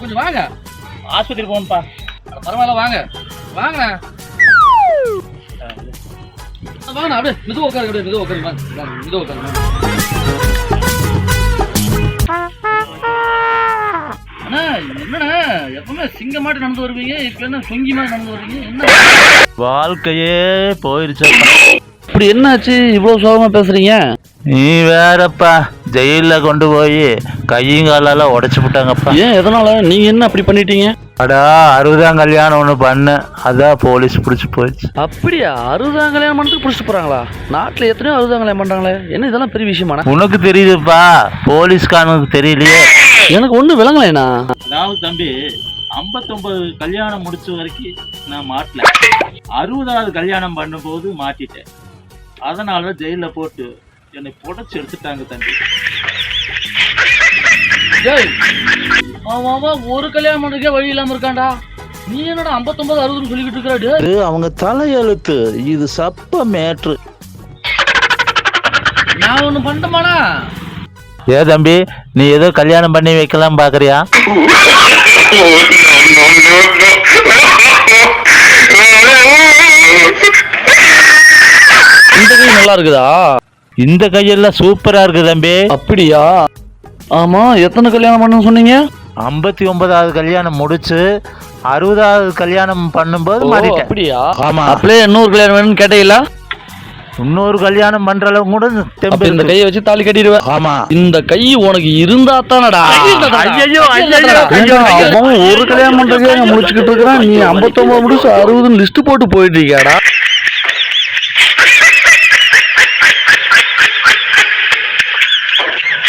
கொஞ்சம் வாங்க. ஆஸ்பத்திரி போகணும்ப்பா. பரவாயில்ல வாங்க. வாங்கண்ணா. வாங்கண்ணா அப்படியே மெதுவா உட்காருங்க அப்படியே மெதுவா உட்காருங்க வாங்க வாங்க, மெதுவா உட்காருங்க. அண்ணா என்னண்ணா எப்பவுமே சிங்கமாட்டு நடந்து வருவீங்க இப்ப என்ன சொங்கி மாதிரி நடந்து வருவீங்க என்ன? வாழ்க்கையே போயிருச்சு. இப்படி என்னாச்சு? இவ்வளவு சோகமா பேசுறீங்க? நீ வேறப்பா. ஜெயில கொண்டு போய் கையும் காலெல்லாம் உடைச்சு விட்டாங்கப்பா. ஏன் எதனால? நீங்க என்ன அப்படி பண்ணிட்டீங்க? அடா அறுபதாம் கல்யாணம் ஒன்று பண்ண அதான் போலீஸ் பிடிச்சி போயிடுச்சு. அப்படியா? அறுபதாம் கல்யாணம் பண்ணிட்டு பிடிச்சிட்டு போறாங்களா? நாட்டுல எத்தனையோ அறுபதாம் கல்யாணம் பண்றாங்களே. என்ன இதெல்லாம் பெரிய விஷயமாண்ணா உனக்கு தெரியுதுப்பா போலீஸ்காரனுக்கு தெரியலையே. எனக்கு ஒண்ணு விளங்கலைண்ணா. அதாவது தம்பி ஐம்பத்தொன்பது கல்யாணம் முடிச்ச வரைக்கும் நான் மாட்டல. அறுபதாவது கல்யாணம் பண்ணும்போது மாட்டிட்டேன். அதனால ஜெயில போட்டு என்னை புடைச்சு எடுத்துட்டாங்க தம்பி. அவன் ஒரு கல்யாணம் பண்றதுக்கே வழி இல்லாம இருக்கான்டா. நீ என்னடா 59 அறுபதுன்னு சொல்லிக்கிட்டு இருக்கிறா டேய்? இது அவங்க தலையெழுத்து. இது சப்ப மேட்ரு. நான் ஒண்ணு பண்ணட்டுமாடா ஏ தம்பி நீ ஏதோ கல்யாணம் பண்ணி வைக்கலாம் பாக்குறியா? இந்த கை நல்லா இருக்குதா? இந்த கையெல்லாம் சூப்பரா இருக்கு தம்பி. அப்படியா? ஆமா எத்தனை கல்யாணம் பண்ண சொன்னீங்க ஐம்பத்தி ஒன்பதாவது கல்யாணம் முடிச்சு அறுபதாவது கல்யாணம் பண்ணும்போது மாறிட்டேன் அப்படியா ஆமா அப்படியே இன்னொரு கல்யாணம் வேணும்னு கேட்டீங்களா இன்னொரு கல்யாணம் பண்ற அளவு கூட தெம்பு அப்ப இந்த. கையை வச்சு தாலி கட்டிடுவேன் ஆமா இந்த கை உனக்கு இருந்தா தானடா ஐயோ, அவன் ஒரு கல்யாணம் பண்றதுக்கு முடிச்சுக்கிட்டு இருக்கிறான் நீ 59 முடிச்சு அறுபதுன்னு லிஸ்ட் போட்டு போயிட்டு இருக்கியாடா